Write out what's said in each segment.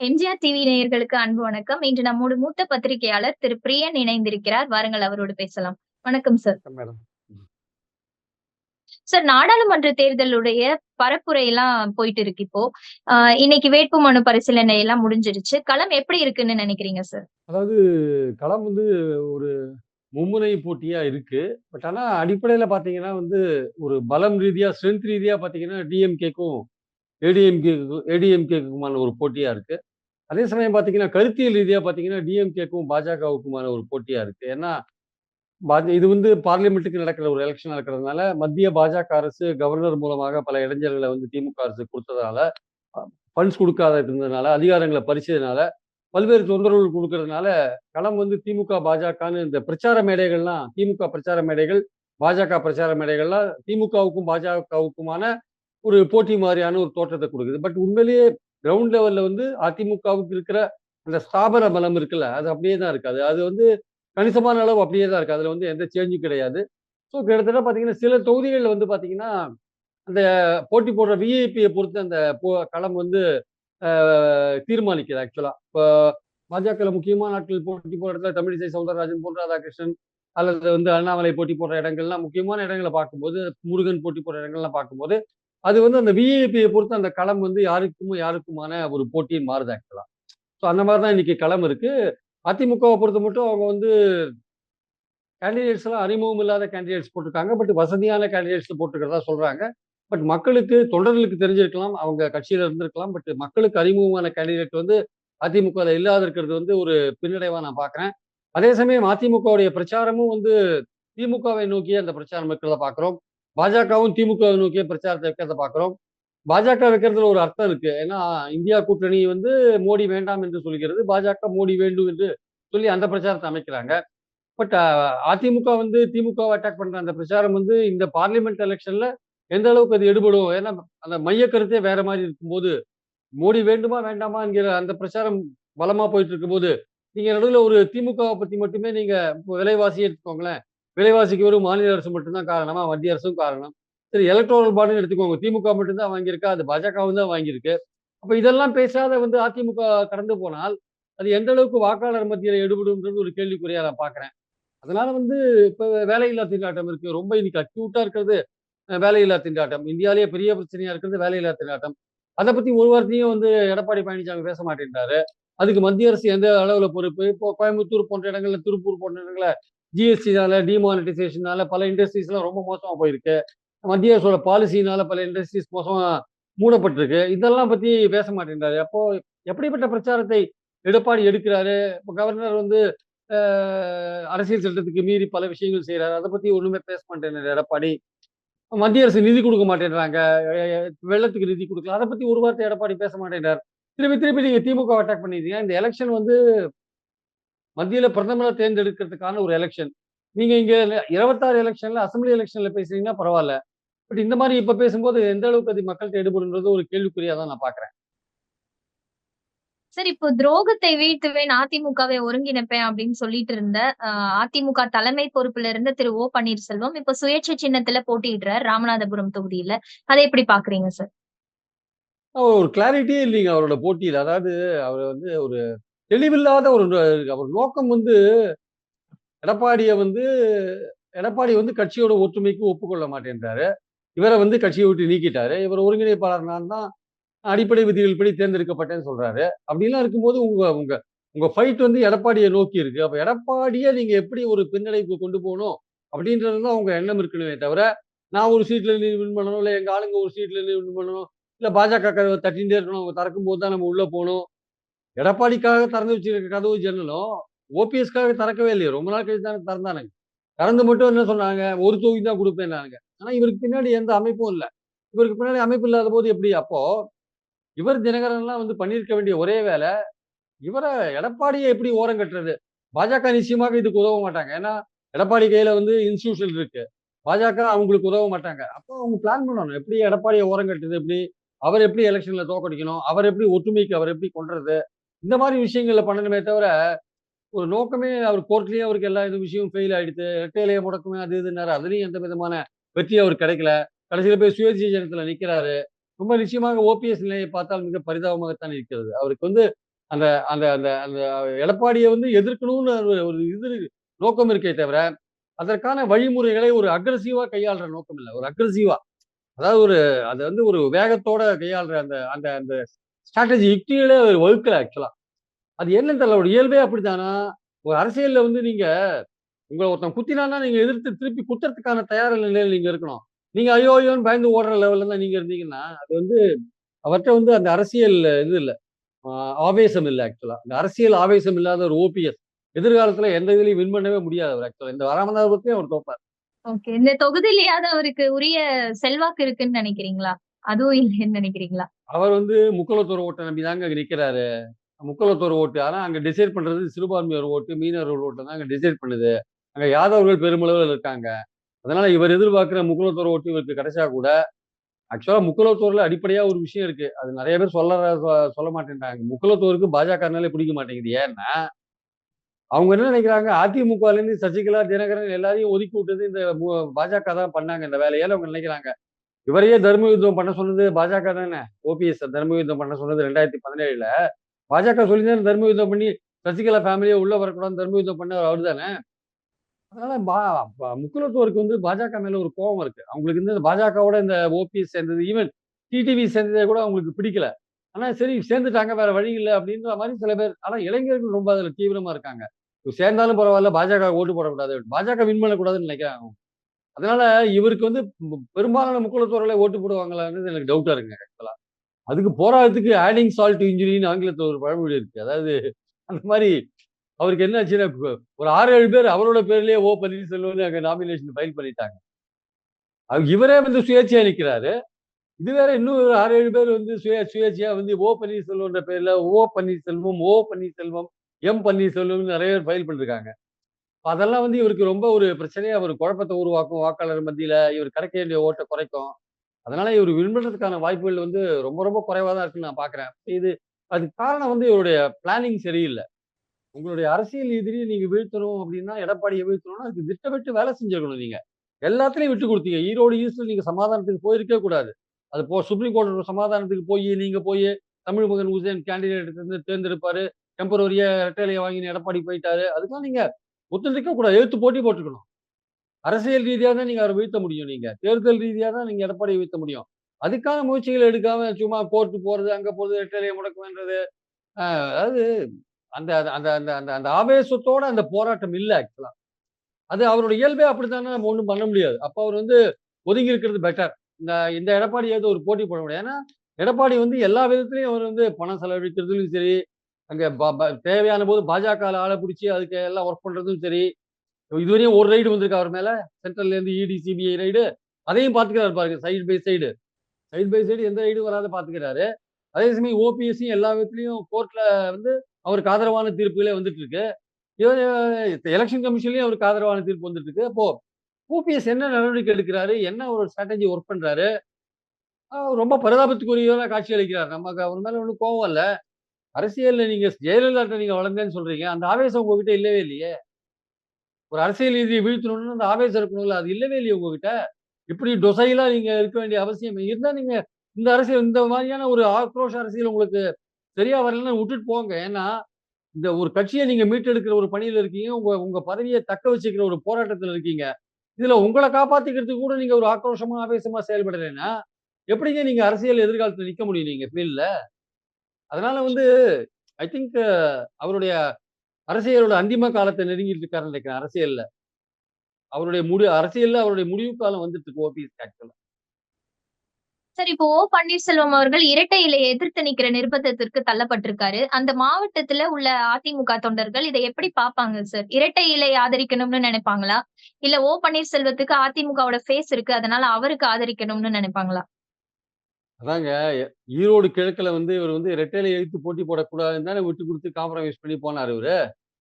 MGR TV நேயர்களுக்கு அன்பு வணக்கம். இன்று நம்மோடு மூத்த பத்திரிகையாளர் திரு பிரியன் இணைந்திருக்கிறார். வாருங்கள் அவரோடு பேசலாம். வணக்கம் சார். சார் நாடாளுமன்ற தேர்தலுடைய பரப்புரைலாம் போயிட்டு இருக்கு இப்போ. இன்னைக்கு வேட்புமனு பரிசீலனை எல்லாம் முடிஞ்சிருச்சு. களம் எப்படி இருக்குன்னு நினைக்கிறீங்க சார்? அதாவது களம் வந்து ஒரு மும்முனை போட்டியா இருக்கு. பட் ஆனா அடிப்படையில பார்த்தீங்கன்னா வந்து ஒரு பலம் ரீதியா, ஸ்ட்ரென்த் ரீதியா பார்த்தீங்கன்னா டிஎம்கேக்கும், ஏடிஎம்கேக்கும் ஏடிஎம்கேக்குமான ஒரு போட்டியா இருக்கு. அதே சமயம் பார்த்தீங்கன்னா, கருத்தியல் ரீதியாக பார்த்தீங்கன்னா டிஎம்கேக்கும், பாஜகவுக்குமான ஒரு போட்டியாக இருக்குது ஏன்னா, இது வந்து பார்லிமெண்ட்டுக்கு நடக்கிற ஒரு எலெக்ஷன் நடக்கிறதுனால, மத்திய பாஜக அரசு கவர்னர் மூலமாக பல இளைஞர்களை வந்து திமுக அரசு கொடுத்ததுனால ஃபண்ட்ஸ் கொடுக்காத இருந்ததுனால, அதிகாரங்களை பறிச்சதுனால, பல்வேறு தொந்தரவுகள் கொடுக்கறதுனால களம் வந்து திமுக, பாஜகன்னு இந்த பிரச்சார மேடைகள்லாம் திமுக பிரச்சார மேடைகள், பாஜக பிரச்சார மேடைகள்லாம் திமுகவுக்கும், பாஜகவுக்குமான ஒரு போட்டி மாதிரியான ஒரு தோற்றத்தை கொடுக்குது. பட் உண்மையிலேயே கிரவுண்ட் லெவல்ல வந்து அதிமுகவுக்கு இருக்கிற அந்த ஸ்தாபன பலம் இருக்குல்ல, அது அப்படியே தான் இருக்காது அது வந்து கணிசமான அளவு அப்படியே தான் இருக்கு. அதுல வந்து எந்த சேஞ்சும் கிடையாது. ஸோ கிட்டத்தட்ட பார்த்தீங்கன்னா, சில தொகுதிகளில் வந்து பார்த்தீங்கன்னா, அந்த போட்டி போடுற விஐபியை பொறுத்து அந்த போ களம் வந்து அ தீர்மானிக்குது ஆக்சுவலா. இப்போ பாஜகல முக்கியமான நாட்கள் போட்டி போடுற இடத்துல தமிழிசை சவுந்தரராஜன், போன்ற ராதாகிருஷ்ணன் அல்லது வந்து அண்ணாமலை போட்டி போடுற இடங்கள்லாம் முக்கியமான இடங்களை பார்க்கும்போது, முருகன் போட்டி போடுற இடங்கள்லாம் பார்க்கும்போது, அது வந்து அந்த விஐபியை பொறுத்து அந்த களம் வந்து யாருக்கும் யாருக்குமான ஒரு போட்டின்னு மாறுது ஆக்சுவலா. ஸோ அந்த மாதிரி தான் இன்னைக்கு களம் இருக்கு. அதிமுகவை பொறுத்த மட்டும் அவங்க வந்து கேண்டிடேட்ஸ் எல்லாம் அறிமுகம் இல்லாத கேண்டிடேட்ஸ் போட்டிருக்காங்க. பட் வசதியான கேண்டிடேட்ஸ் போட்டுக்கிறதா சொல்றாங்க. பட் மக்களுக்கு தொண்டர்களுக்கு தெரிஞ்சிருக்கலாம். அவங்க கட்சியில இருந்திருக்கலாம். பட் மக்களுக்கு அறிமுகமான கேண்டிடேட் வந்து அதிமுக இல்லாத இருக்கிறது வந்து ஒரு பின்னடைவா நான் பாக்குறேன் அதே சமயம் அதிமுகவுடைய பிரச்சாரமும் வந்து திமுகவை நோக்கியே அந்த பிரச்சாரம் இருக்கிறத பாக்குறோம் பாஜகவும் திமுகவை நோக்கிய பிரச்சாரத்தை வைக்கிறத பார்க்குறோம் பாஜக வைக்கிறதுல ஒரு அர்த்தம் இருக்கு. ஏன்னா, இந்தியா கூட்டணி வந்து மோடி வேண்டாம் என்று சொல்கிறது. பாஜக மோடி வேண்டும் என்று சொல்லி அந்த பிரச்சாரத்தை அமைக்கிறாங்க. பட் அதிமுக வந்து திமுகவை அட்டாக் பண்ற அந்த பிரச்சாரம் வந்து இந்த பார்லிமெண்ட் எலெக்ஷன்ல எந்த அளவுக்கு அது எடுபடும்? ஏன்னா, அந்த மைய கருத்தே வேற மாதிரி இருக்கும்போது, மோடி வேண்டுமா? வேண்டாமா? என்கிற அந்த பிரச்சாரம் பலமா போயிட்டு இருக்கும்போது, நீங்க நடுவில் ஒரு திமுகவை பத்தி மட்டுமே நீங்க விலைவாசி விலைவாசியே எடுத்துக்கோங்களேன். விலைவாசிக்கு வெறும் மாநில அரசு மட்டும்தான் காரணமா? மத்திய அரசும் காரணம். சரி எலக்டோரல் பாண்டுன்னு எடுத்துக்கோங்க. திமுக மட்டும் தான் வாங்கியிருக்கா? அது பாஜகவும் தான் வாங்கியிருக்கு. அப்போ இதெல்லாம் பேசாத வந்து அதிமுக கடந்து போனால், அது எந்த அளவுக்கு வாக்காளர் மத்தியில் எடுபடும்ன்றது ஒரு கேள்விக்குறையா நான் பார்க்குறேன் அதனால வந்து இப்போ வேலையில்லா திண்டாட்டம் இருக்கு. ரொம்ப இன்னைக்கு அக்யூட்டா இருக்கிறது வேலையில்லா திண்டாட்டம். இந்தியாவிலேயே பெரிய பிரச்சனையா இருக்கிறது வேலையில்லா திண்டாட்டம். அதை பத்தி ஒரு வார்த்தையும் வந்து எடப்பாடி பழனிசாமி பேச மாட்டேன்றாரு. அதுக்கு மத்திய அரசு எந்த அளவுல பொறுப்பு? இப்போ கோயம்புத்தூர் போன்ற இடங்கள்ல, திருப்பூர் போன்ற இடங்கள்ல ஜிஎஸ்டினால, டிமானிட்டைசேஷனால பல இண்டஸ்ட்ரீஸ்லாம் ரொம்ப மோசமாக போயிருக்கு. மத்திய அரசோட பாலிசினால பல இண்டஸ்ட்ரீஸ் மோசமாக மூடப்பட்டிருக்கு. இதெல்லாம் பற்றி பேச மாட்டேன்றாரு. அப்போ எப்படிப்பட்ட பிரச்சாரத்தை எடப்பாடி எடுக்கிறாரு? கவர்னர் வந்து அரசியல் சட்டத்துக்கு மீறி பல விஷயங்கள் செய்கிறாரு அதை பற்றி ஒன்றுமே பேச மாட்டேன் எடப்பாடி. மத்திய அரசு நிதி கொடுக்க மாட்டேன்றாங்க. வெள்ளத்துக்கு நிதி கொடுக்கல அதை பற்றி ஒரு வார்த்தை எடப்பாடி பேச மாட்டேன்றார். திருப்பி திருப்பி நீங்கள் திமுக அட்டாக் பண்ணிட்டீங்க. இந்த எலெக்ஷன் வந்து மத்தியில பிரதமர தேர்ந்தெடுக்கிறதுக்கான ஒரு எலக்ஷன். நீங்க இங்க 26 எலக்ஷன்ல அசெம்பிளி எலக்ஷன்ல பேசுறீங்கன்னா பரவால்ல. பட் இந்த மாரி இப்ப பேசும்போது எந்த அளவுக்கு அது மக்கள்ட்ட எடுபடும்ன்றது ஒரு கேள்விக்குறியா தான் நான் பார்க்கிறேன். சார் இப்போ துரோகத்தை வீழ்த்துவேன், அதிமுகவை ஒருங்கிணைப்பேன் அப்படின்னு சொல்லிட்டு இருந்த அதிமுக தலைமை பொறுப்புல இருந்த திரு ஓ. பன்னீர்செல்வம் இப்ப சுயேட்சை சின்னத்துல போட்டியிடுறார் ராமநாதபுரம் தொகுதியில. அத எப்படி பார்க்குறீங்க சார்? ஒரு கிளாரிட்டியே இல்லைங்க அவரோட போட்டியில. அதாவது அவர் வந்து ஒரு தெளிவில்லாத ஒரு அவர் நோக்கம் வந்து எடப்பாடியை வந்து எடப்பாடி வந்து கட்சியோட ஒற்றுமைக்கு ஒப்புக்கொள்ள மாட்டேன்றாரு. இவரை வந்து கட்சியை விட்டு நீக்கிட்டாரு. இவர் ஒருங்கிணைப்பாளர் நான் தான் அடிப்படை விதிகள்படி தேர்ந்தெடுக்கப்பட்டேன்னு சொல்றாரு. அப்படிலாம் இருக்கும்போது உங்க உங்க உங்க ஃபைட் வந்து எடப்பாடியை நோக்கி இருக்கு. அப்ப எடப்பாடியை நீங்க எப்படி ஒரு பின்னடைவுக்கு கொண்டு போகணும் அப்படின்றது தான் உங்க எண்ணம் இருக்கணுமே தவிர, நான் ஒரு சீட்ல நின்னு வின் பண்ணணும். இல்லை எங்க ஆளுங்க ஒரு சீட்ல நின்னு வின் பண்ணணும். இல்லை பாஜக கதவ இருக்கணும். அவங்க திறக்கும்போது தான் நம்ம உள்ள போகணும் எடப்பாடிக்காக திறந்து வச்சிருக்க கதவு ஜன்னலும், ஓபிஎஸ்க்காக திறக்கவே இல்லையே. ரொம்ப நாள் கழிச்சு தானே திறந்தானுங்க. திறந்து மட்டும் என்ன சொன்னாங்க? ஒரு தொகுதி தான் கொடுப்பேன்னாங்க ஆனா இவருக்கு பின்னாடி எந்த அமைப்பும் இல்லை இவருக்கு பின்னாடி அமைப்பு இல்லாத போது எப்படி? அப்போ இவர் தினகரன்லாம் வந்து பண்ணியிருக்க வேண்டிய ஒரே வேலை, இவரை எடப்பாடியை எப்படி ஓரம் கட்டுறது பாஜக நிச்சயமாக இதுக்கு உதவ மாட்டாங்க. ஏன்னா, எடப்பாடி கையில வந்து இன்ஸ்டியூஷன் இருக்கு. பாஜக அவங்களுக்கு உதவ மாட்டாங்க. அப்போ அவங்க பிளான் பண்ணணும். எப்படி எடப்பாடியை ஓரம் கட்டுறது எப்படி? அவர் எப்படி எலெக்ஷன்ல தோற்கடிக்கணும்? அவர் எப்படி ஒற்றுமைக்கு அவர் எப்படி கொண்டுறது? இந்த மாதிரி விஷயங்கள பண்ணணுமே தவிர, ஒரு நோக்கமே அவர் கோர்ட்லயே அவருக்கு எல்லா இது விஷயமும் ஃபெயில் ஆயிடுத்து. இரட்டை இலைய அது இதுன்னாரு. அதுலயும் எந்த விதமான வெற்றி அவருக்கு கிடைக்கல. கடைசியில் போய் சுயேட்சை ஜனத்தில் நிற்கிறாரு ரொம்ப நிச்சயமாக ஓபிஎஸ் நிலையை பார்த்தால் மிக பரிதாபமாகத்தான் இருக்கிறது. அவருக்கு வந்து அந்த அந்த அந்த அந்த எடப்பாடியை வந்து எதிர்க்கணும்னு ஒரு ஒரு இது நோக்கம் இருக்கே தவிர அதற்கான வழிமுறைகளை ஒரு அக்ரஸிவா கையாளுற நோக்கம் இல்லை ஒரு அக்ரஸிவா அதாவது ஒரு அது வந்து ஒரு வேகத்தோட கையாளுற அந்த அந்த அந்த ஸ்ட்ராட்டஜி யுக்திகளே அவர் வகுக்கல ஆக்சுவலா அது என்னன்னு தெரியல. ஒரு இயல்பே அப்படித்தானா? ஒரு அரசியல்ல வந்து நீங்க உங்களை ஒருத்தன் குத்தினான்னா நீங்க எதிர்த்து திருப்பி குத்துறதுக்கான தயார் நிலையில் நீங்க இருக்கணும். நீங்க ஐயோ ஐயோன்னு பயந்து ஓடுற லெவல்ல தான் நீங்க இருந்தீங்கன்னா அது வந்து அவர்கிட்ட வந்து அந்த அரசியல் இது இல்லை. ஆவேசம் இல்லை ஆக்சுவலா இந்த அரசியல் ஆவேசம் இல்லாத ஒரு ஓபிஎஸ். எதிர்காலத்துல எந்த இதுலயும் வின் பண்ணவே முடியாது அவர் ஆக்சுவலா இந்த ராமநாதபுரத்தையும் அவர் தோப்பார். ஓகே. இந்த தொகுதியிலேயாவது அவருக்கு உரிய செல்வாக்கு இருக்குன்னு நினைக்கிறீங்களா? அதுவும் இல்லைன்னு நினைக்கிறீங்களா? அவர் வந்து முக்குலத்தோர் ஓட்டை நம்பி தாங்க நிக்கிறாரு. முக்கலத்தோர் ஓட்டு. ஆனால் அங்கே டிசைட் பண்ணுறது சிறுபான்மையோர் ஓட்டு மீனவர்கள் ஓட்டு தான் அங்கே டிசைட் பண்ணுது. அங்கே யாதவர்கள் பெருமளவில் இருக்காங்க. அதனால் இவர் எதிர்பார்க்குற முக்குலத்தோர் ஓட்டு இவருக்கு கிடைச்சா கூட ஆக்சுவலாக முக்குலத்தோர்ல அடிப்படையாக ஒரு விஷயம் இருக்கு. அது நிறைய பேர் சொல்ல சொல்ல மாட்டேன்றாங்க. முக்குலத்தோருக்கு பாஜகனாலே பிடிக்க மாட்டேங்குது. ஏன்னா அவங்க என்ன நினைக்கிறாங்க? அதிமுகலேருந்து சசிகலா தினகரன் எல்லாரையும் ஒதுக்கி விட்டது இந்த மு- பாஜக தான் பண்ணாங்க. இந்த வேலையால அவங்க நினைக்கிறாங்க. இவரையே தர்ம யுத்தம் பண்ண சொன்னது பாஜக தானே? ஓபிஎஸ் தர்ம யுத்தம் பண்ண சொன்னது ரெண்டாயிரத்தி பதினேழுல. பாஜக சொல்லி தர்ம யுத்தம் பண்ணி சசிகலா ஃபேமிலியை உள்ள வரக்கூடாது தர்ம யுத்தம் பண்ண அவர் தானே? அதனால பா ப- வந்து பாஜக மேல ஒரு கோபம் இருக்கு. அவங்களுக்கு இந்த பாஜகவோட இந்த ஓபிஎஸ் சேர்ந்தது ஈவன் டிடிவி சேர்ந்ததே கூட அவங்களுக்கு பிடிக்கல. ஆனா சரி சேர்ந்துட்டாங்க வேற வழி இல்லை அப்படின்ற மாதிரி சில பேர் ஆனா இளைஞர்கள் ரொம்ப அதுல தீவிரமா இருக்காங்க. சேர்ந்தாலும் பரவாயில்ல பாஜக ஓட்டு போடக்கூடாது. பாஜக வின் பண்ணக்கூடாதுன்னு நினைக்கிறாங்க அதனால இவருக்கு வந்து பெரும்பாலான முக்குலத்தோர்களை ஓட்டு போடுவாங்களான்னு எனக்கு டவுட்டா இருக்குங்க ஆக்சுவலா அதுக்கு போராட்டத்துக்கு ஆடிங் சால்ட் இன்ஜுரின்னு ஆங்கிலத்தில் ஒரு பழமொழி இருக்கு. அதாவது அந்த மாதிரி அவருக்கு என்ன ஆச்சுன்னா ஒரு ஆறு ஏழு பேர் அவரோட பேர்லயே ஓ பன்னி செல்வன்னு அங்கே நாமினேஷன் ஃபைல் பண்ணிட்டாங்க. அவர் இவரே வந்து சுயேட்சையா நிற்கிறாரு இது வேற இன்னும் ஒரு ஆறு ஏழு பேர் வந்து சுய சுயேட்சையா வந்து ஓ பன்னீர்செல்வம்ன்ற பேர்ல O Panneerselvam O Panneerselvam M Panneerselvam நிறைய பேர் ஃபைல் பண்ணிருக்காங்க. அதெல்லாம் வந்து இவருக்கு ரொம்ப ஒரு பிரச்சனையா ஒரு குழப்பத்தை உருவாக்கும். வாக்காளர் மத்தியில இவர் கிடைக்க வேண்டிய ஓட்டை குறைக்கும். அதனால இவர் வின் வாய்ப்புகள் வந்து ரொம்ப ரொம்ப குறைவாக தான் இருக்குன்னு நான் பார்க்குறேன் இது அதுக்கு காரணம் வந்து இவருடைய பிளானிங் சரியில்லை. உங்களுடைய அரசியல் எதிரியை நீங்க வீழ்த்தணும் அப்படின்னா எடப்பாடியை வீழ்த்தணும்னா அதுக்கு திட்டமிட்டு வேலை செஞ்சிருக்கணும் நீங்க. எல்லாத்துலேயும் விட்டு கொடுத்தீங்க. ஈரோடு ஈஸ்ட்ல நீங்க சமாதானத்துக்கு போயிருக்கவே கூடாது. அது போ சுப்ரீம் கோர்ட் சமாதானத்துக்கு போய் நீங்க போய் தமிழ் மகன் உசேன் கேண்டிடேட் இருந்து தேர்ந்தெடுப்பாரு. டெம்பரரியா இரட்டையிலையை வாங்கின எடப்பாடி போயிட்டாரு. அதுக்கெல்லாம் நீங்க ஒத்துழைக்க கூடாது. எழுத்து போட்டி போட்டுக்கணும் அரசியல் ரீதியா தான் நீங்க அவரை வீழ்த்த முடியும் நீங்க. தேர்தல் ரீதியாக தான் நீங்க எடப்பாடியை வீழ்த்த முடியும். அதுக்கான முயற்சிகள் எடுக்காம சும்மா கோர்ட்டு போறது அங்க போறது இரட்டையிலையை முடக்குவேன்றது ஆஹ் அதாவது அந்த அந்த அந்த அந்த அந்த அந்த ஆவேசத்தோட அந்த போராட்டம் இல்லை ஆக்சுவலா அது அவரோட இயல்பே அப்படித்தானே நம்ம ஒன்றும் பண்ண முடியாது. அப்போ அவர் வந்து ஒதுங்கி இருக்கிறது பெட்டர் இந்த இந்த எடப்பாடி ஏதோ ஒரு போட்டி போட முடியாது ஏன்னா எடப்பாடி வந்து எல்லா விதத்துலையும் அவர் வந்து பணம் செலவழிக்கிறதுலையும் சரி அங்கே தேவையான போது பாஜக ஆளை பிடிச்சி அதுக்கு எல்லாம் ஒர்க் பண்றதும் சரி இதுவரையும் ஒரு ரைடு வந்திருக்கு அவர் மேல. சென்ட்ரல்ல இருந்து இடி சிபிஐ ரைடு அதையும் பார்த்துக்கிறாரு பாருங்க side by side side by side எந்த ரைடும் வராத பாத்துக்கிறாரு அதே சமயம் ஓபிஎஸ்சியும் எல்லா விதத்துலயும் கோர்ட்ல வந்து அவருக்கு ஆதரவான தீர்ப்புகளே வந்துட்டு இருக்கு எலெக்ஷன் கமிஷன்லயும் அவருக்கு ஆதரவான தீர்ப்பு வந்துட்டு இருக்கு அப்போ ஓபிஎஸ் என்ன நடவடிக்கை எடுக்கிறாரு? என்ன ஒரு ஸ்ட்ராட்டஜி ஒர்க் பண்றாரு? ரொம்ப பரிதாபத்துக்குரியவராக காட்சி அளிக்கிறார். நமக்கு அவர் மேல ஒன்றும் கோவம் இல்ல. அரசியல்ல நீங்க ஜெயலலிதா நீங்க வளர்ந்தேன்னு சொல்றீங்க. அந்த ஆவேசம் உங்ககிட்ட இல்லவே இல்லையே. ஒரு அரசியல் ரீதியை வீழ்த்தணும்னு அந்த ஆவேசம் இருக்கணும்ல? அது இல்லவே இல்லையே உங்ககிட்ட. இப்படி டொசைலா நீங்க இருக்க வேண்டிய அவசியம் இருந்தா நீங்க இந்த அரசியல் இந்த மாதிரியான ஒரு ஆக்ரோஷ அரசியல் உங்களுக்கு சரியா வரலன்னு விட்டுட்டு போங்க. ஏன்னா இந்த ஒரு கட்சியை நீங்க மீட்டெடுக்கிற ஒரு பணியில இருக்கீங்க உங்க உங்க பதவியை தக்க வச்சுக்கிற ஒரு போராட்டத்துல இருக்கீங்க. இதுல உங்களை காப்பாத்திக்கிறதுக்கு கூட நீங்க ஒரு ஆக்ரோஷமா ஆவேசமா செயல்படலைன்னா எப்படிங்க நீங்க அரசியல் எதிர்காலத்துல நிக்க முடியும் நீங்க? ஃபீல்ட்ல அதனால வந்து ஐ திங்க் அவருடைய அரசியலோட அந்திம காலத்தை நெருங்கிட்டு இருக்காருன்னு நினைக்கிறேன் அரசியல்ல. அவருடைய முடி அரசியல்ல அவருடைய முடிவு காலம் வந்துட்டு இருக்கு ஓபிஎஸ் ஆக்சுவலா சார் இப்போ ஓ பன்னீர்செல்வம் அவர்கள் இரட்டை இலையை எதிர்த்து நிக்கிற நிர்பந்தத்திற்கு தள்ளப்பட்டிருக்காரு. அந்த மாவட்டத்துல உள்ள அதிமுக தொண்டர்கள் இதை எப்படி பார்ப்பாங்க சார் இரட்டை இலை ஆதரிக்கணும்னு நினைப்பாங்களா? இல்ல ஓ பன்னீர்செல்வத்துக்கு அதிமுகவோட ஃபேஸ் இருக்கு அதனால அவருக்கு ஆதரிக்கணும்னு நினைப்பாங்களா? அதாங்க ஈரோடு கிழக்குல வந்து இவர் வந்து ரெட்டையில எழுத்து போட்டி போடக்கூடாதுன்னு தானே விட்டு கொடுத்து காம்ப்ரமைஸ் பண்ணி போனார் இவரு.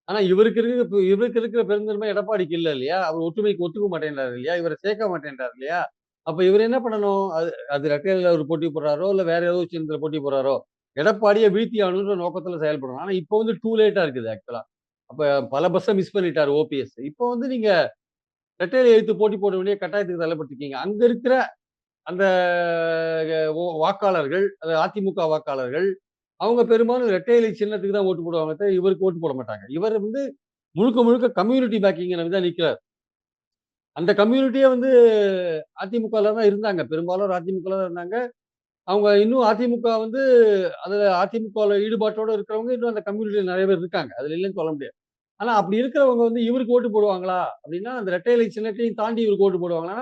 ஆனா இவருக்கு இருக்கிற இவருக்கு இருக்கிற பெருந்தன்மை எடப்பாடிக்கு இல்லை இல்லையா? அவர் ஒற்றுமைக்கு ஒத்துக்க மாட்டேன்றாரு இல்லையா? இவரை சேர்க்க மாட்டேன்றாரு இல்லையா? அப்ப இவர் என்ன பண்ணணும்? அது அது ரெட்டையில ஒரு போட்டி போடுறாரோ? இல்ல வேற ஏதோ சின்னத்துல போட்டி போடுறாரோ? எடப்பாடியை வீழ்த்தி ஆகணுன்ற நோக்கத்துல செயல்படணும். ஆனா இப்போ வந்து டூ லேட்டா இருக்குது ஆக்சுவலா அப்ப பல பஸ்ஸை மிஸ் பண்ணிட்டாரு ஓபிஎஸ் இப்போ வந்து நீங்க ரெட்டையில எழுத்து போட்டி போட வேண்டிய கட்டாயத்துக்கு தள்ளப்பட்டிருக்கீங்க. அங்க இருக்கிற அந்த வாக்காளர்கள் அது அதிமுக வாக்காளர்கள் அவங்க பெரும்பாலும் இரட்டையிலை இலை சின்னத்துக்கு தான் ஓட்டு போடுவாங்க இவருக்கு ஓட்டு போட மாட்டாங்க. இவர் வந்து முழுக்க முழுக்க கம்யூனிட்டி பேக்கிங் நம்பி தான் நிற்கிறார் அந்த கம்யூனிட்டியே வந்து அதிமுகவில் தான் இருந்தாங்க. பெரும்பாலும் அதிமுகல தான் இருந்தாங்க. அவங்க இன்னும் அதிமுக வந்து அதில் அதிமுகவில் ஈடுபாட்டோடு இருக்கிறவங்க இன்னும் அந்த கம்யூனிட்டியில் நிறைய பேர் இருக்காங்க. அதில் இல்லைன்னு சொல்ல முடியாது. ஆனால் அப்படி இருக்கிறவங்க வந்து இவருக்கு ஓட்டு போடுவாங்களா? அப்படின்னா அந்த இரட்டை சின்னத்தையும் தாண்டி இவருக்கு ஓட்டு போடுவாங்களா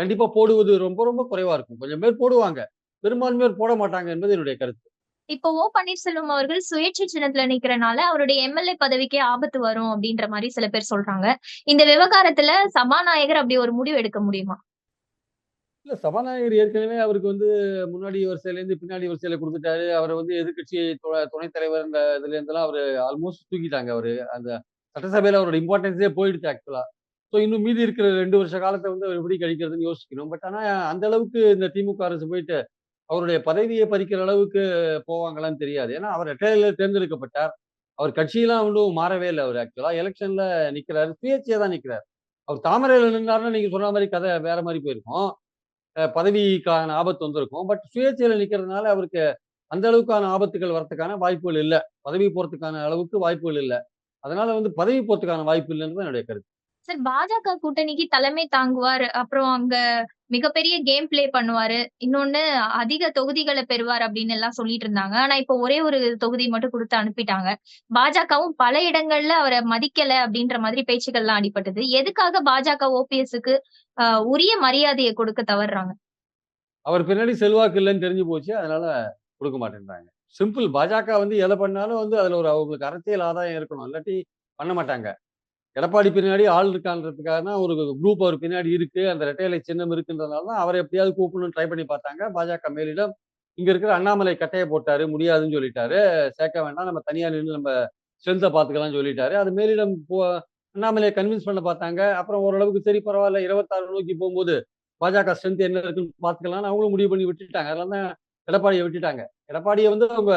கண்டிப்பா போடுவது ரொம்ப ரொம்ப குறைவா இருக்கும். கொஞ்சம் பேர் போடுவாங்க. பெரும்பான்மையோர் போட மாட்டாங்க என்பது என்னுடைய கருத்து. இப்போ ஓ. பன்னீர்செல்வம் அவர்கள் சுயேட்சை சின்னத்துல நிக்கிறனால அவருடைய எம்.எல்.ஏ. பதவிக்கே ஆபத்து வரும் அப்படின்ற மாரி சில பேர் சொல்றாங்க. இந்த விவகாரத்துல சபாநாயகர் அப்படி ஒரு முடிவு எடுக்க முடியுமா? இல்ல சபாநாயகர் ஏற்கனவே அவருக்கு வந்து முன்னாடி வரிசையிலேருந்து பின்னாடி வரிசையில குடுத்துட்டாரு. அவர வந்து எதிர்க்கட்சி தொ துணைத் தலைவர் இதுல இருந்தெல்லாம் அவரு ஆல்மோஸ்ட் தூக்கிட்டாங்க அவரு. அந்த சட்டசபையில அவரோட இம்பார்ட்டன்ஸே போயிடுச்சு ஆக்சுவலா. ஸோ இன்னும் மீதி இருக்கிற ரெண்டு வருஷ காலத்தை வந்து அவர் எப்படி கழிக்கிறதுன்னு யோசிக்கணும். பட் ஆனால் அந்த அளவுக்கு இந்த திமுக அரசு போயிட்டு அவருடைய பதவியை பறிக்கிற அளவுக்கு போவாங்களான்னு தெரியாது. ஏன்னா அவர் இரட்டை தேர்ந்தெடுக்கப்பட்டார். அவர் கட்சியெல்லாம் ஒன்றும் மாறவே இல்லை அவர் ஆக்சுவலாக எலெக்ஷன்ல நிக்கிறாரு. சுயேட்சையாக தான் நிக்கிறாரு. அவர் தாமரையில் நின்றாருன்னா நீங்க சொன்ன மாதிரி கதை வேற மாதிரி போயிருக்கும். பதவிக்கான ஆபத்து வந்திருக்கும். பட் சுயேட்சையில் நிற்கிறதுனால அவருக்கு அந்த அளவுக்கான ஆபத்துகள் வரத்துக்கான வாய்ப்புகள் இல்லை பதவி போறதுக்கான அளவுக்கு வாய்ப்புகள் இல்ல. அதனால வந்து பதவி போறதுக்கான வாய்ப்பு இல்லைன்னு தான் என்னுடைய கருத்து. சார் பாஜக கூட்டணிக்கு தலைமை தாங்குவார். அப்புறம் அங்க மிகப்பெரிய கேம் பிளே பண்ணுவாரு. இன்னொன்னு அதிக தொகுதிகளை பெறுவார் அப்படின்னு எல்லாம் சொல்லிட்டு இருந்தாங்க. ஆனா இப்போ ஒரே ஒரு தொகுதி மட்டும் குடுத்து அனுப்பிட்டாங்க. பாஜகவும் பல இடங்கள்ல அவரை மதிக்கல அப்படின்ற மாதிரி பேச்சுக்கள்லாம் அடிபட்டது. எதுக்காக பாஜக ஓபிஎஸ்க்கு உரிய மரியாதையை கொடுக்க தவறுறாங்க? அவர் பின்னாடி செல்வாக்கு இல்லைன்னு தெரிஞ்சு போச்சு. அதனால கொடுக்க மாட்டேன்றாங்க. சிம்பிள் பாஜக வந்து எதை பண்ணாலும் வந்து அதுல ஒரு அவங்களுக்கு அரசியல் ஆதாயம் இருக்கணும். இல்லாட்டி பண்ண மாட்டாங்க. எடப்பாடி பின்னாடி ஆள் இருக்கான்றதுக்காக தான் ஒரு குரூப் அவர் பின்னாடி இருக்கு. அந்த இரட்டை சின்னம் இருக்குன்றதுனால தான் அவரை எப்படியாவது கூப்பிடணும்னு ட்ரை பண்ணி பார்த்தாங்க. பாஜக மேலிடம் இங்க இருக்கிற அண்ணாமலை கட்டையை போட்டாரு. முடியாதுன்னு சொல்லிட்டாரு. சேர்க்க வேண்டாம். நம்ம தனியா நின்று நம்ம ஸ்ட்ரென்த்தை பார்த்துக்கலாம்னு சொல்லிட்டாரு. அது மேலிடம் போ அண்ணாமலையை கன்வின்ஸ் பண்ண பார்த்தாங்க. அப்புறம் ஓரளவுக்கு சரி பரவாயில்ல இருபத்தாறு நோக்கி போகும்போது பாஜக ஸ்ட்ரென்த் என்ன இருக்குன்னு பார்த்துக்கலாம்னு அவங்களும் முடிவு பண்ணி விட்டுட்டாங்க. அதெல்லாம் தான் எடப்பாடியை விட்டுட்டாங்க. எடப்பாடியை வந்து அவங்க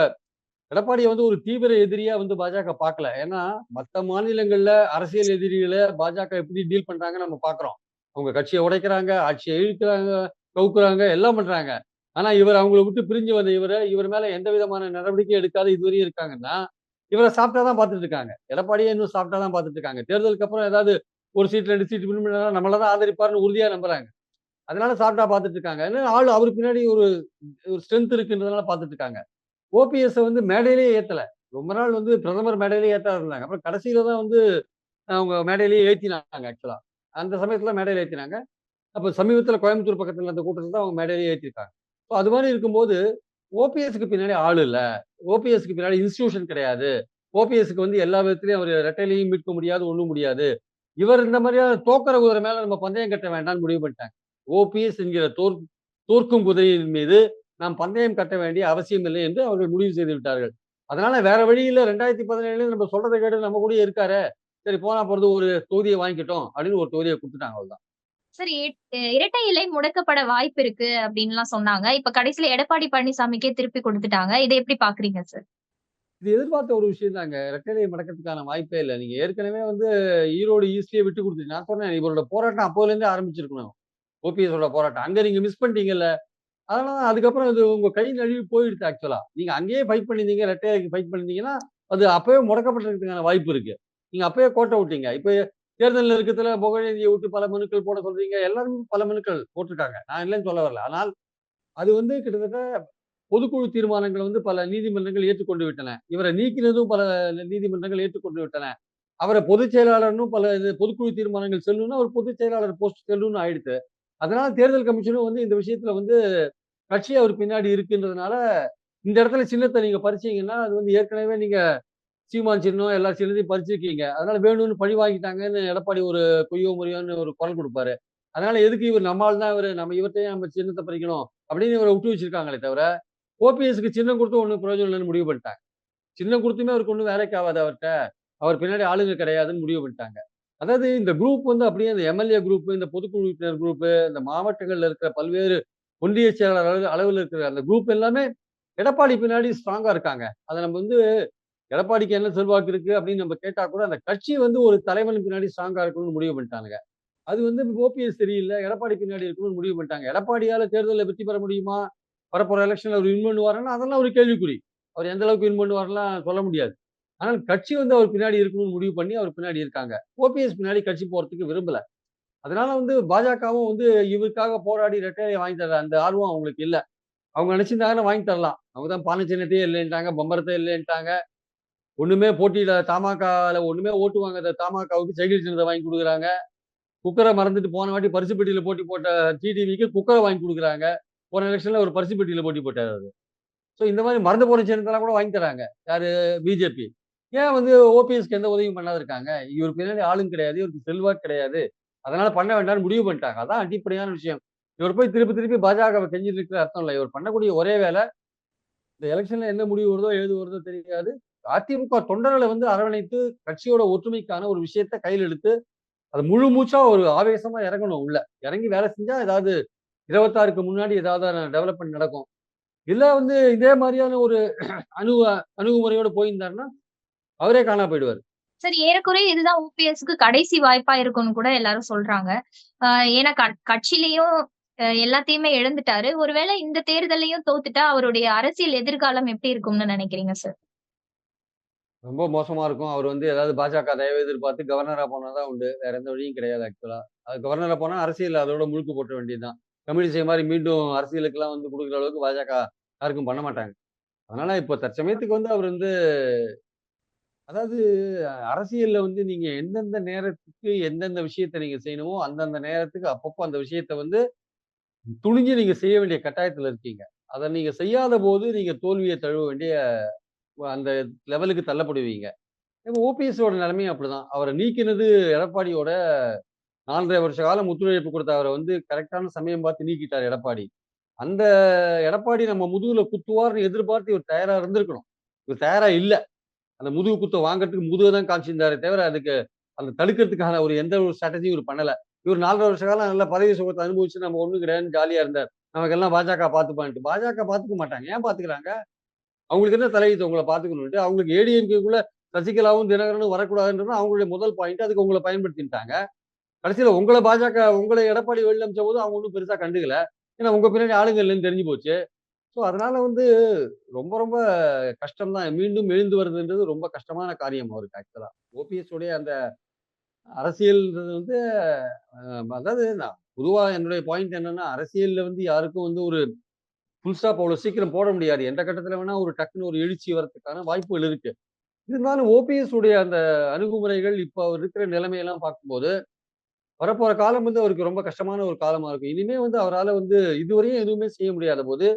எடப்பாடியை வந்து ஒரு தீவிர எதிரியா வந்து பாஜக பார்க்கல. ஏன்னா மற்ற மாநிலங்கள்ல அரசியல் எதிரிகளை பாஜக எப்படி டீல் பண்றாங்கன்னு நம்ம பார்க்குறோம். அவங்க கட்சியை உடைக்கிறாங்க, ஆட்சியை இழுக்கிறாங்க கவுக்குறாங்க, எல்லாம் பண்றாங்க. ஆனா இவர் அவங்கள விட்டு பிரிஞ்சு வந்த இவர இவர் மேல எந்த விதமான நடவடிக்கையும் எடுக்காத இதுவரையும் இருக்காங்கன்னா, இவரை சாப்பிட்டா தான் பார்த்துட்டு இருக்காங்க. எடப்பாடியே இன்னும் சாப்பிட்டா தான் பார்த்துட்டு இருக்காங்க. தேர்தலுக்கு அப்புறம் ஏதாவது ஒரு சீட் ரெண்டு சீட் வின் பண்ணா நம்மள தான் ஆதரிப்பாருன்னு உறுதியா நம்புறாங்க. அதனால சாப்பிட்டா பார்த்துட்டு இருக்காங்க. ஏன்னா ஆள் அவருக்கு பின்னாடி ஒரு ஒரு ஸ்ட்ரென்த் இருக்குன்றதுனால பார்த்துட்டு இருக்காங்க. ஓபிஎஸ் வந்து மேடையிலேயே ஏத்தல. ரொம்ப நாள் வந்து பிரதமர் மேடையிலேயே ஏத்தாத இருந்தாங்க. அப்புறம் கடைசியில தான் வந்து அவங்க மேடையிலேயே ஏத்தினாங்க ஆக்சுவலா. அந்த சமயத்துல மேடையில ஏத்தினாங்க. அப்போ சமீபத்தில் கோயம்புத்தூர் பக்கத்தில் அந்த கூட்டத்தில் தான் அவங்க மேடையிலேயே ஏற்றிருக்காங்க ஸோ அது மாதிரி இருக்கும்போது ஓபிஎஸ்க்கு பின்னாடி ஆள் இல்லை ஓபிஎஸ்க்கு பின்னாடி இன்ஸ்டியூஷன் கிடையாது. ஓபிஎஸ்க்கு வந்து எல்லா விதத்துலையும் அவர் ரெட்டையிலையும் மீட்க முடியாது, ஒன்றும் முடியாது. இவர் இந்த மாதிரியான தோக்கிற குதிரை மேல நம்ம பந்தயம் கட்ட வேண்டாம்னு முடிவு பண்ணிட்டாங்க. ஓபிஎஸ் என்கிற தோற் தோற்கும் குதிரையின் மீது நாம் பந்தயம் கட்ட வேண்டிய அவசியம் இல்லை என்று அவர்கள் முடிவு செய்து விட்டார்கள். அதனால வேற வழி இல்ல 2017 நம்ம சொல்றத கேட்டு நம்ம கூடயே இருக்காரே. சரி போனா போறது ஒரு தொகுதிய வாங்கிக்கட்டும் அப்படின்னு ஒரு தொகுதிய குடுத்துட்டாங்க அவ்வளவுதான். சரி இரட்டை இலை முடக்கப்பட வாய்ப்பு இருக்கு அப்படின்லாம் சொன்னாங்க. இப்ப கடைசியில எடப்பாடி பழனிசாமிக்கே திருப்பி குடுத்துட்டாங்க. இத எப்படி பார்க்குறீங்க சார்? இது எதிர்பார்த்த ஒரு விஷயம் தாங்க. இரட்டை இலை முடக்கத்துக்கான வாய்ப்பே இல்ல. நீங்க ஏற்கனவே வந்து ஈரோடு ஈஸ்ட்லயே விட்டு குடுத்துட்டீங்க. நான் சொன்னேன் இவரோட போராட்டம் அப்போலேருந்தே ஆரம்பிச்சிருக்கணும். ஓபிஎஸோட போராட்டம். அங்க நீங்க மிஸ் பண்ணிட்டீங்கல்ல. அதனால தான் அதுக்கப்புறம் இது உங்கள் கை நழுவி போயிடுச்சு ஆக்சுவலாக நீங்கள் அங்கேயே ஃபைட் பண்ணியிருந்தீங்க. இரட்டை ஃபைட் பண்ணியிருந்தீங்கன்னா, அது அப்பவே முடக்கப்பட்டிருக்கிறதுக்கான வாய்ப்பு இருக்குது நீங்கள் அப்போயே கோட்டை விட்டீங்க. இப்போ தேர்தல் நெருக்கத்தில் புகழேந்தியை விட்டு பல மனுக்கள் போட சொல்கிறீங்க எல்லாரும் பல மனுக்கள் போட்டுருக்காங்க. நான் இல்லைன்னு சொல்ல வரல. ஆனால் அது வந்து கிட்டத்தட்ட பொதுக்குழு தீர்மானங்களை வந்து பல நீதிமன்றங்கள் ஏற்றுக்கொண்டு விட்டன. இவரை நீக்கினதும் பல நீதிமன்றங்கள் ஏற்றுக்கொண்டு விட்டன. அவரை பொதுச் செயலாளர்னும் பல இது பொதுக்குழு தீர்மானங்கள் செல்லணும்னா ஒரு பொதுச் செயலாளர் போஸ்ட் செல்லணும்னு ஆயிடுத்து. அதனால தேர்தல் கமிஷனும் வந்து இந்த விஷயத்துல வந்து கட்சி அவர் பின்னாடி இருக்குன்றதுனால, இந்த இடத்துல சின்னத்தை நீங்க பறிச்சீங்கன்னா, அது வந்து ஏற்கனவே நீங்க சீமான் சின்னம் எல்லா சின்னத்தையும் பறிச்சிருக்கீங்க. அதனால வேணும்னு பழி வாங்கிட்டாங்கன்னு எடப்பாடி ஒரு பொய்யோ முறையோன்னு ஒரு குரல் கொடுப்பாரு அதனால எதுக்கு இவர் நம்மால் தான் இவரு. நம்ம இவர்ட்டயே நம்ம சின்னத்தை பறிக்கணும் அப்படின்னு இவரை விட்டு வச்சிருக்காங்களே தவிர, ஓபிஎஸ்க்கு சின்னம் கொடுத்து ஒன்றும் பிரயோஜனம் இல்லைன்னு முடிவு பண்ணிட்டாங்க. சின்னம் கொடுத்துமே அவருக்கு ஒன்றும் வேலைக்கு ஆகாது அவர்கிட்ட அவர் பின்னாடி ஆளுங்க கிடையாதுன்னு முடிவு பண்ணிட்டாங்க. அதாவது இந்த குரூப் வந்து அப்படியே இந்த எம்எல்ஏ குரூப், இந்த பொதுக்குழு உறுப்பினர் குரூப், இந்த மாவட்டங்களில் இருக்கிற பல்வேறு ஒன்றிய செயலாளர் அளவு அளவில் இருக்கிற அந்த குரூப் எல்லாமே எடப்பாடி பின்னாடி ஸ்ட்ராங்காக இருக்காங்க. அதை நம்ம வந்து எடப்பாடிக்கு என்ன செல்வாக்கு இருக்கு அப்படின்னு நம்ம கேட்டா கூட, அந்த கட்சி வந்து ஒரு தலைவன் பின்னாடி ஸ்ட்ராங்கா இருக்கணும்னு முடிவு பண்ணிட்டானுங்க. அது வந்து ஓபிஎஸ் சரியில்லை எடப்பாடி பின்னாடி இருக்கணும்னு முடிவு பண்ணிட்டாங்க. எடப்பாடியால தேர்தலில் வெற்றி பெற முடியுமா? வரப்போற எலக்ஷன்ல அவர் வின் பண்ணுவாரான்னா, அதெல்லாம் ஒரு கேள்விக்குறி. அவர் எந்த அளவுக்கு வின் பண்ணுவார்லாம் சொல்ல முடியாது. ஆனால் கட்சி வந்து அவர் பின்னாடி இருக்கணும்னு முடிவு பண்ணி அவர் பின்னாடி இருக்காங்க. ஓபிஎஸ் பின்னாடி கட்சி போறதுக்கு விரும்பல. அதனால வந்து பாஜகவும் வந்து இவருக்காக போராடி ரெட்டையை வாங்கி தர அந்த ஆர்வம் அவங்களுக்கு இல்லை அவங்க நினைச்சிருந்தாங்கன்னா வாங்கி தரலாம். அவங்க தான் பானை சின்னத்தையே இல்லைன்ட்டாங்க, பம்பரத்தை இல்லைன்ட்டாங்க. ஒண்ணுமே போட்டியில தமாகால ஒண்ணுமே ஓட்டு வாங்காத தமாகாவுக்கு சைக்கிள் சின்னத்த வாங்கி கொடுக்குறாங்க குக்கரை மறந்துட்டு போன வாட்டி பரிசு பெட்டியில போட்டி போட்ட டிடிவிக்கு குக்கரை வாங்கி கொடுக்குறாங்க போன எலெக்ஷனில் ஒரு பரிசு பெட்டியில போட்டி போட்டார் அது ஸோ இந்த மாதிரி மறந்து போன சின்னத்தெல்லாம் கூட வாங்கி தராங்க. யாரு பிஜேபி. ஏன் வந்து ஓபிஎஸ்க்கு எந்த உதவியும் பண்ணாத இருக்காங்க? இவருக்கு பின்னாடி ஆளும் கிடையாது. இவருக்கு செல்வாக்கு கிடையாது. அதனால பண்ண வேண்டாம்னு முடிவு பண்ணிட்டாங்க. அதான் அடிப்படையான விஷயம். இவர் போய் திருப்பி திருப்பி பாஜக செஞ்சுட்டு இருக்கிற அர்த்தம் இல்லை இவர் பண்ணக்கூடிய ஒரே வேலை இந்த எலெக்ஷன்ல என்ன முடிவு வருதோ, எழுது வருதோ தெரியாது. அதிமுக தொண்டர்களை வந்து அரவணைத்து கட்சியோட ஒற்றுமைக்கான ஒரு விஷயத்த கையில் எடுத்து, அது முழு மூச்சா ஒரு ஆவேசமா இறங்கணும் உள்ள. இறங்கி வேலை செஞ்சா ஏதாவது 26க்கு முன்னாடி ஏதாவது டெவலப்மெண்ட் நடக்கும். இல்ல வந்து இதே மாதிரியான ஒரு அணுகு அணுகுமுறையோட போயிருந்தாருன்னா, அவரே காணாம போயிடுவாரு. சரி ஏறக்குறைய இதுதான் ஓபிஎஸ்க்கு கடைசி வாய்ப்பா இருக்கும்னு கூட எல்லாரும் சொல்றாங்க. ஏன்னா க கட்சியிலயும் எல்லாத்தையுமே இழந்துட்டாரு. ஒருவேளை இந்த தேர்தலையும் தோத்துட்டா அவருடைய அரசியல் எதிர்காலம் எப்படி இருக்கும்னு நினைக்கிறீங்க சார்? ரொம்ப மோசமா இருக்கும். அவர் வந்து ஏதாவது பாஜக தயவு எதிர்பார்த்து கவர்னரா போனாதான் உண்டு. வேற எந்த வழியும் கிடையாது ஆக்சுவலா. அது கவர்னரா போனா அரசியல் அதோட முழுக்கு போட்ட வேண்டியதுதான் கம்யூனிஸ்ட் மாதிரி மீண்டும் அரசியலுக்குலாம் வந்து குடுக்குற அளவுக்கு பாஜக யாருக்கும் பண்ண மாட்டாங்க. அதனால இப்ப தற்சமயத்துக்கு வந்து அவர் வந்து அதாவது அரசியல்ல வந்து நீங்க எந்தெந்த நேரத்துக்கு எந்தெந்த விஷயத்த நீங்க செய்யணுமோ, அந்தந்த நேரத்துக்கு அப்பப்போ அந்த விஷயத்த வந்து துணிஞ்சு நீங்க செய்ய வேண்டிய கட்டாயத்துல இருக்கீங்க. அதை நீங்க செய்யாத போது நீங்க தோல்வியை தழுவ வேண்டிய அந்த லெவலுக்கு தள்ளப்படுவீங்க. இப்ப ஓபிஎஸோட நிலைமையும் அப்படிதான். அவரை நீக்கினது எடப்பாடியோட 4 1/2 வருஷ காலம் ஒத்துழைப்பு கொடுத்த அவரை வந்து கரெக்டான சமயம் பார்த்து நீக்கிட்டார் எடப்பாடி. அந்த எடப்பாடி நம்ம முதுகுல குத்துவார்னு எதிர்பார்த்து இவர் தயாரா இருந்திருக்கணும். இவர் தயாரா இல்லை அந்த முதுகு குத்த வாங்கறதுக்கு முதுக தான் காமிச்சிருந்தாரே தவிர, அதுக்கு அந்த தடுக்கிறதுக்கான ஒரு எந்த ஒரு ஸ்ட்ராட்டஜியும் இவர் பண்ணல. இவர் நாலரை வருஷ காலம் நல்லா பதவி சுகத்தை அனுபவிச்சு நம்ம ஒண்ணும் கிடையாதுன்னு ஜாலியா இருந்தார். நமக்கெல்லாம் பாஜக பார்த்துப்பான்ட்டு. பாஜக பார்த்துக்க மாட்டாங்க. ஏன் பார்த்துக்கிறாங்க? அவங்களுக்கு என்ன தலையீத்து உங்கள பார்த்துக்கணுன்ட்டு. அவங்களுக்கு ஏடிஎம்கேக்குள்ள சசிகலாவும், தினகரனும் வரக்கூடாதுன்றது அவங்களுடைய முதல் பாயிண்ட். அதுக்கு உங்களை பயன்படுத்திட்டாங்க. கடைசியில உங்கள பாஜக உங்களை எடப்பாடி வெளியமிச்ச போது அவங்க ஒன்றும் பெருசா கண்டுக்கல. ஏன்னா உங்க பின்னாடி ஆளுங்க இல்லைன்னு தெரிஞ்சு போச்சு. ஸோ அதனால வந்து ரொம்ப ரொம்ப கஷ்டம் தான். மீண்டும் எழுந்து வருதுன்றது ரொம்ப கஷ்டமான காரியம் அவருக்கு ஆக்சுவலா. ஓபிஎஸ் உடைய அந்த அரசியல்ன்றது வந்து அதாவது நான் பொதுவாக என்னுடைய பாயிண்ட் என்னன்னா, அரசியல்ல வந்து யாருக்கும் வந்து ஒரு ஃபுல் ஸ்டாப் அவ்வளோ சீக்கிரம் போட முடியாது. எந்த கட்டத்தில் வேணா ஒரு டக்குன்னு ஒரு எழுச்சி வரத்துக்கான வாய்ப்புகள் இருக்கு. இருந்தாலும் ஓபிஎஸ் உடைய அந்த அணுகுமுறைகள் இப்போ அவர் இருக்கிற நிலைமையெல்லாம் பார்க்கும்போது, வரப்போற காலம் வந்து அவருக்கு ரொம்ப கஷ்டமான ஒரு காலமா இருக்கும். இனிமே வந்து அவரால் வந்து இதுவரையும் எதுவுமே செய்ய முடியாத போது,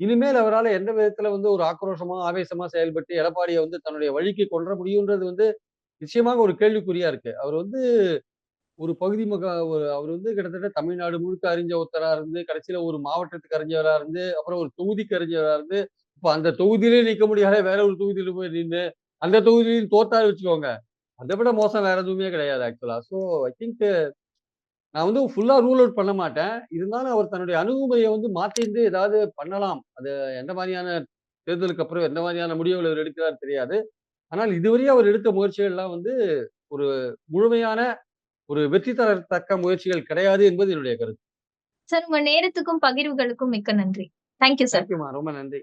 இனிமேல் அவரால் எந்த விதத்துல வந்து ஒரு ஆக்ரோஷமா, ஆவேசமா செயல்பட்டு எடப்பாடியை வந்து தன்னுடைய வழிக்கு கொண்ட முடியுன்றது வந்து நிச்சயமாக ஒரு கேள்விக்குறியா இருக்கு. அவர் வந்து ஒரு பகுதி மக ஒரு அவர் வந்து கிட்டத்தட்ட தமிழ்நாடு முழுக்க அறிஞ்ச ஒருத்தரா இருந்து, கடைசியில ஒரு மாவட்டத்துக்கு அறிஞ்சவரா இருந்து, அப்புறம் ஒரு தொகுதிக்கு அறிஞ்சவரா இருந்து, இப்ப அந்த தொகுதியிலே நிக்க முடியாத வேற ஒரு தொகுதியில போய் நின்று அந்த தொகுதியிலையும் தோத்தாரு வச்சுக்கோங்க. அதை விட மோசம் வேற எதுவுமே கிடையாது ஆக்சுவலா. ஸோ ஐ திங்க் நான் வந்து ஃபுல்லா ரூல் அவுட் பண்ண மாட்டேன். இருந்தாலும் அவர் தன்னுடைய அணுகுமுறைய வந்து மாத்திருந்து ஏதாவது பண்ணலாம். அது எந்த மாரியான தேர்தலுக்கு அப்புறம் எந்த மாரியான முடிவுகள் அவர் எடுக்கிறார் தெரியாது. ஆனால் இதுவரையும் அவர் எடுத்த முயற்சிகள்லாம் வந்து ஒரு முழுமையான ஒரு வெற்றி தரத்தக்க முயற்சிகள் கிடையாது என்பது என்னுடைய கருத்து. சார் உங்க நேரத்துக்கும், பகிர்வுகளுக்கும் மிக்க நன்றி. Thank you sir. ரொம்ப நன்றி.